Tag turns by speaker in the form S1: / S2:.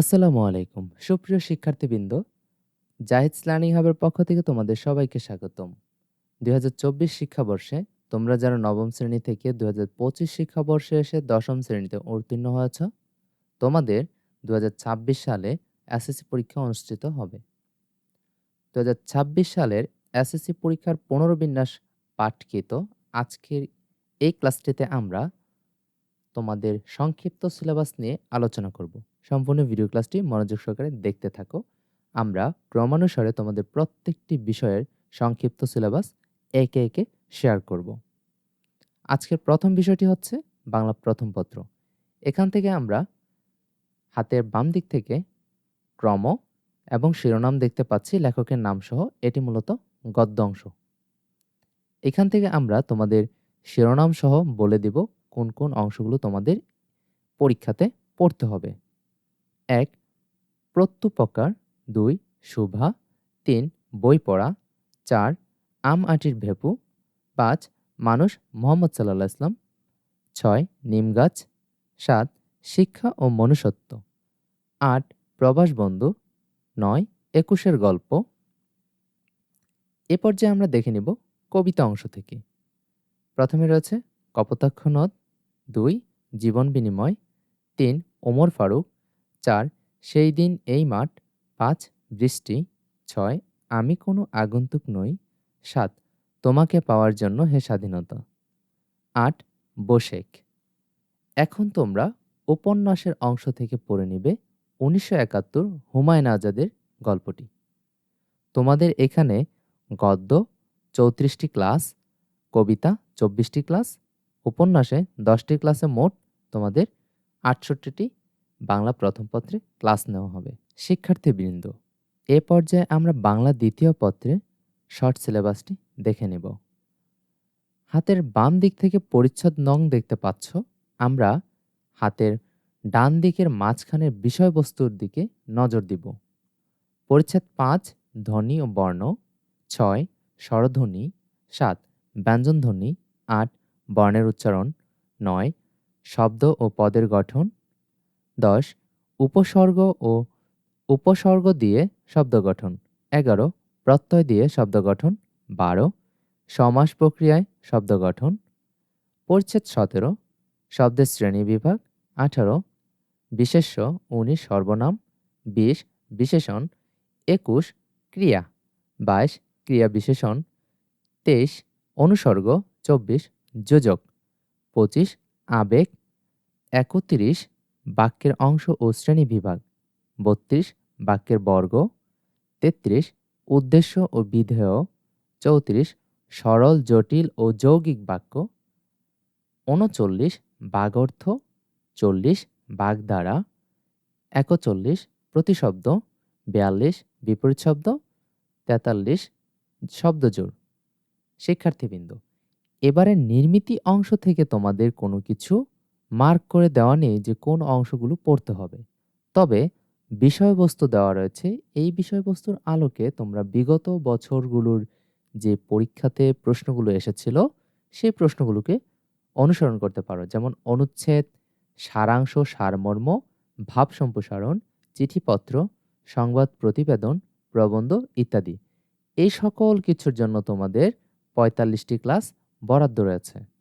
S1: আসসালামু আলাইকুম। সুপ্রিয় শিক্ষার্থীবৃন্দ জাহিদস লার্নিং হাবের পক্ষ থেকে তোমাদের সবাইকে স্বাগতম। দুই হাজার চব্বিশ শিক্ষাবর্ষে তোমরা যারা নবম শ্রেণি থেকে দু হাজার পঁচিশ শিক্ষাবর্ষে এসে দশম শ্রেণীতে উত্তীর্ণ হয়েছ, তোমাদের দু হাজার ছাব্বিশ সালে এসএসসি পরীক্ষা অনুষ্ঠিত হবে। দু হাজার ছাব্বিশ সালের এসএসসি পরীক্ষার পুনর্বিন্যাস পাঠকৃত আজকের এই ক্লাসটিতে আমরা তোমাদের সংক্ষিপ্ত সিলেবাস নিয়ে আলোচনা করব। সম্পূর্ণ ভিডিও ক্লাসটি মনোযোগ সহকারে দেখতে থাকো। আমরা ক্রমানুসারে তোমাদের প্রত্যেকটি বিষয়ের সংক্ষিপ্ত সিলেবাস একে একে শেয়ার করব। আজকের প্রথম বিষয়টি হচ্ছে বাংলা প্রথম পত্র। এখান থেকে আমরা হাতের বাম দিক থেকে ক্রম এবং শিরোনাম দেখতে পাচ্ছি, লেখকের নাম সহ এটি মূলত গদ্য অংশ। এখান থেকে আমরা তোমাদের শিরোনাম সহ বলে দিব কোন কোন অংশগুলো তোমাদের পরীক্ষাতে পড়তে হবে। এক, প্রত্যুপকার, দুই, শুভা, তিন বই পড়া চার, আম আটির ভেপু, পাঁচ, মানুষ মোহাম্মদ সাল্লাহ ইসলাম ছয়, নিম গাছ, সাত, শিক্ষা ও মনুষ্যত্ব, আট, প্রবাস বন্ধু, নয়, একুশের গল্প। এ পর্যায়ে আমরা দেখে নিব কবিতা অংশ থেকে। প্রথমে রয়েছে কপোতাক্ষ নদ, দুই, জীবন বিনিময়, তিন, ওমর ফারুক চার, সেই দিন এই মাঠ, পাঁচ, বৃষ্টি, ছয়, আমি কোনো আগন্তুক নই, সাত, তোমাকে পাওয়ার জন্য হে স্বাধীনতা। আট, বোশেক। এখন তোমরা উপন্যাসের অংশ থেকে পড়ে নিবে উনিশশো একাত্তর হুমায়ুন আজাদের গল্পটি। তোমাদের এখানে গদ্য, চৌত্রিশটি ক্লাস, কবিতা, চব্বিশটি ক্লাস, উপন্যাসে দশটি ক্লাসে মোট তোমাদের আটষট্টিটি বাংলা প্রথম পত্রে ক্লাস নেওয়া হবে। শিক্ষার্থীবৃন্দ, এ পর্যায়ে আমরা বাংলা দ্বিতীয় পত্রে শর্ট সিলেবাসটি দেখে নেব। হাতের বাম দিক থেকে পরিচ্ছদ নং দেখতে পাচ্ছ। আমরা হাতের ডান দিকের মাঝখানের বিষয়বস্তুর দিকে নজর দিব। পরিচ্ছেদ পাঁচ, ধ্বনি ও বর্ণ। ছয়, স্বরধ্বনি। সাত, ব্যঞ্জনধ্বনি। আট, বর্ণের উচ্চারণ। নয়, শব্দ ও পদের গঠন। দশ, উপসর্গ ও উপসর্গ দিয়ে শব্দ গঠন। এগারো, প্রত্যয় দিয়ে শব্দ গঠন। বারো, সমাস প্রক্রিয়ায় শব্দ গঠন। পরিচ্ছেদ সতেরো, শব্দের শ্রেণি বিভাগ আঠারো, বিশেষ্য উনিশ সর্বনাম, বিশ বিশেষণ, একুশ ক্রিয়া, বাইশ ক্রিয়া বিশেষণ, তেইশ অনুসর্গ, চব্বিশ যোজক, পঁচিশ আবেগ, একত্রিশ বাক্যের অংশ ও শ্রেণি বিভাগ। বত্রিশ, বাক্যের বর্গ। তেত্রিশ, উদ্দেশ্য ও বিধেয়। চৌত্রিশ, সরল, জটিল ও যৌগিক বাক্য। উনচল্লিশ, বাগর্থ। চল্লিশ, বাগধারা। একচল্লিশ, প্রতিশব্দ। বিয়াল্লিশ, বিপরীত শব্দ। তেতাল্লিশ, শব্দজোড়। শিক্ষার্থীবৃন্দ এবারে নির্মিতি অংশ থেকে তোমাদের কোনো কিছু মার্ক করে দেওয়া নেই যে কোন অংশগুলো পড়তে হবে। তবে বিষয়বস্তু দেওয়া রয়েছে। এই বিষয়বস্তুর আলোকে তোমরা বিগত বছরগুলোর যে পরীক্ষাতে প্রশ্নগুলো এসেছিল, সেই প্রশ্নগুলোকে অনুসরণ করতে পারো। যেমন অনুচ্ছেদ, সারাংশ, সারমর্ম, ভাব সম্প্রসারণ, চিঠিপত্র, সংবাদ প্রতিবেদন, প্রবন্ধ ইত্যাদি। এই সকল কিছুর জন্য তোমাদের পঁয়তাল্লিশটি ক্লাস বরাদ্দ রয়েছে।